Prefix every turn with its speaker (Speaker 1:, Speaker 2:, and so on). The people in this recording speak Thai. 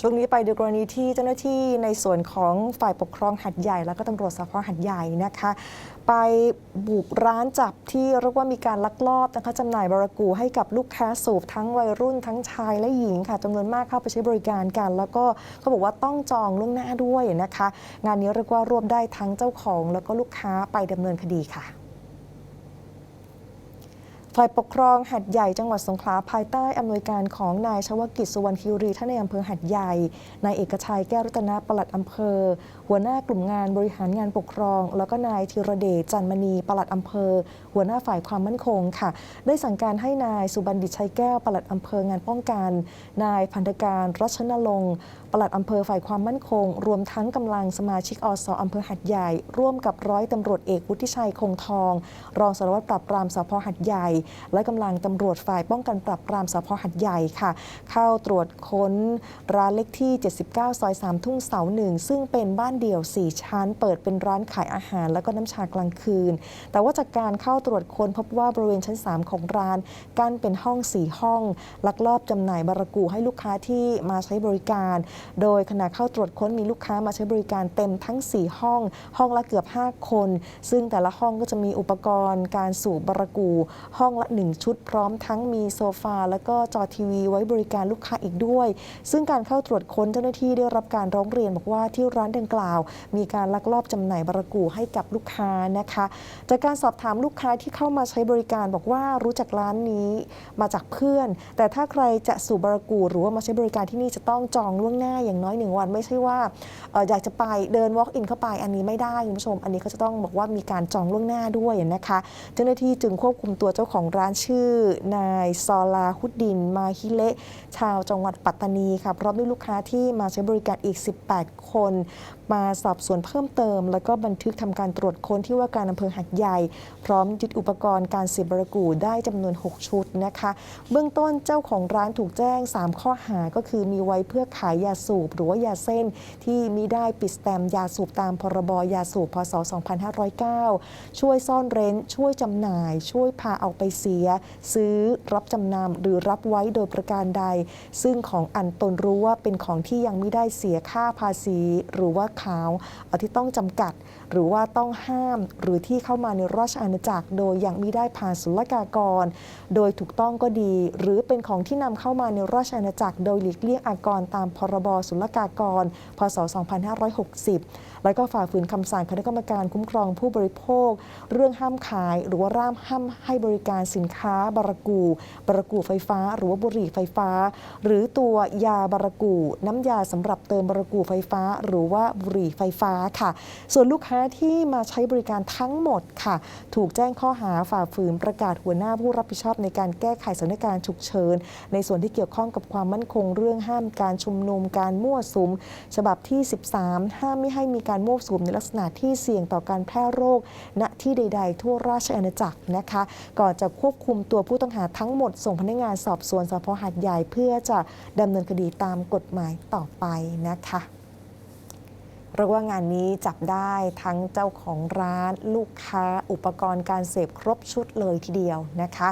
Speaker 1: ช่วงนี้ไปดูกรณีที่เจ้าหน้าที่ในส่วนของฝ่ายปกครองหัดใหญ่ แล้วก็ตำรวจสพหัดใหญ่นะคะ ไปบุกร้านจับที่เรียกว่ามีการลักลอบนะคะจำหน่ายบารากูให้กับลูกค้าสูบทั้งวัยรุ่นทั้งชายและหญิงค่ะจำนวนมากเข้าไปใช้บริการกัน แล้วก็เขาบอกว่าต้องจองล่วงหน้าด้วยนะคะ งานนี้เรียกว่ารวบได้ทั้งเจ้าของแล้วก็ลูกค้าไปดำเนินคดีค่ะ ฝ่ายปกครองหัดใหญ่จังหวัดสงขลาภายใต้อำนวยการของนายชวกิจสุวรรณคิรีท่านในอำเภอหัดใหญ่ นายเอกชัยแก้วรัตนะปลัดอำเภอ หัวหน้ากลุ่มงานบริหารงานปกครอง แล้วก็นายธีรเดชจันมณีปลัดอำเภอ หัวหน้าฝ่ายความมั่นคงค่ะ ได้สั่งการให้นายสุบันดิตชัยแก้วปลัดอำเภองานป้องกัน นายพันธการรัชนลงปลัดอำเภอฝ่ายความมั่นคง รวมทั้งกำลังสมาชิกอสอำเภอหัดใหญ่ ร่วมกับร้อยตำรวจเอกวุฒิชัยคงทอง รองสารวัตรปราบปรามสพหัดใหญ่และกำลังตำรวจฝ่ายป้องกันปราบปรามสพหัดใหญ่ค่ะ เข้าตรวจค้นร้านเล็กที่ 79 ซอย 3 ทุ่งเสาหนึ่งซึ่งเป็นบ้านเดี่ยว 4 ชั้น เปิดเป็นร้านขายอาหาร แล้วก็น้ำชากลางคืน แต่ว่าจากการเข้าตรวจค้นพบว่าบริเวณชั้น 3 ของร้านกั้นเป็นห้อง 4 ห้อง ลักลอบจำหน่ายบารากูให้ลูกค้าที่มาใช้บริการ โดยขณะเข้าตรวจค้นมีลูกค้ามาใช้บริการเต็มทั้ง 4 ห้อง ห้องละเกือบ 5 คน ซึ่งแต่ละห้องก็จะมีอุปกรณ์การสูบบารากูห้องละ 1 ชุดพร้อมทั้งมีโซฟา แล้วก็จอทีวีไว้บริการลูกค้าอีกด้วย ซึ่งการเข้าตรวจค้นเจ้าหน้าที่ได้รับการร้องเรียนบอกว่าที่ร้านดังกล่าว มีการลักลอบจำหน่ายบารากูให้กับลูกค้านะคะ จากการสอบถามลูกค้าที่เข้ามาใช้บริการบอกว่ารู้จักร้านนี้มาจากเพื่อน แต่ถ้าใครจะสูบบารากูหรือว่ามาใช้บริการที่นี่จะต้องจองล่วงหน้าอย่างน้อยหนึ่งวัน ไม่ใช่ว่าอออยากจะไปเดิน walk in เข้าไปอันนี้ไม่ได้คุณผู้ชม อันนี้เขาจะต้องบอกว่ามีการจองล่วงหน้าด้วยนะคะ เจ้าหน้าที่จึงควบคุมตัวเจ้าของร้านชื่อ นายซอลาฮุดดิน มาฮิเละชาวจังหวัดปัตตานีค่ะพร้อมด้วยลูกค้าที่มาใช้บริการอีก 18 คน มาสอบสวนเพิ่มเติม แล้วก็บันทึกทำการตรวจค้นที่ว่าการอำเภอหัดใหญ่ พร้อมยึดอุปกรณ์การเสียบรากูได้จำนวน 6 ชุดนะคะ เบื้องต้นเจ้าของร้านถูกแจ้ง 3 ข้อหาก็คือมีไว้เพื่อขายยาสูบหรือว่ายาเส้น ที่มิได้ปิดสแตมยาสูบตามพรบยาสูบพศ 2509 ช่วยซ่อนเร้น ช่วยจำหน่าย ช่วยพาเอาไปเสีย ซื้อรับจำนำหรือรับไว้โดยประการใด ซึ่งของอันตนรู้ว่าเป็นของที่ยังไม่ได้เสียค่าภาษี หรือว่าขาวเอาที่ต้องจำกัด หรือว่าต้องห้ามหรือที่เข้ามาในราชอาณาจักร โดยยังไม่ได้ผ่านศุลกากร โดยถูกต้องก็ดี หรือเป็นของที่นำเข้ามาในราชอาณาจักร โดยหลีกเลี่ยงอากรตามพรบศุลกากร พศ 2560 แล้วก็ฝ่าฝืนคำสั่งคณะกรรมการคุ้มครองผู้บริโภค เรื่องห้ามขาย หรือว่าร่ามห้ามให้บริการสินค้าบารากูบารากูไฟฟ้า หรือว่าบุหรี่ไฟฟ้า หรือตัวยาบารากูน้ำยาสำหรับเติมบารากูไฟฟ้า หรือว่าบุหรี่ไฟฟ้าค่ะ ส่วนลูกค้าที่มาใช้บริการทั้งหมดค่ะ ถูกแจ้งข้อหาฝ่าฝืนประกาศหัวหน้าผู้รับผิดชอบในการแก้ไขสถานการณ์ฉุกเฉินในส่วนที่เกี่ยวข้องกับความมั่นคงเรื่องห้ามการชุมนุมการมั่วสุม ฉบับที่ 13 ห้ามไม่ให้มีการมั่วสุมในลักษณะที่เสี่ยงต่อการแพร่โรค ณที่ใด ๆ ทั่วราชอาณาจักรนะคะ ก่อนจะจะควบคุมตัวผู้ต้องหาทั้งหมด ส่งพนักงานสอบสวนสพหาดใหญ่เพื่อจะดำเนินคดีตามกฎหมายต่อไปนะคะเรียกว่างานนี้จับได้ทั้งเจ้าของร้านลูกค้าอุปกรณ์การเสพครบชุดเลยทีเดียวนะคะ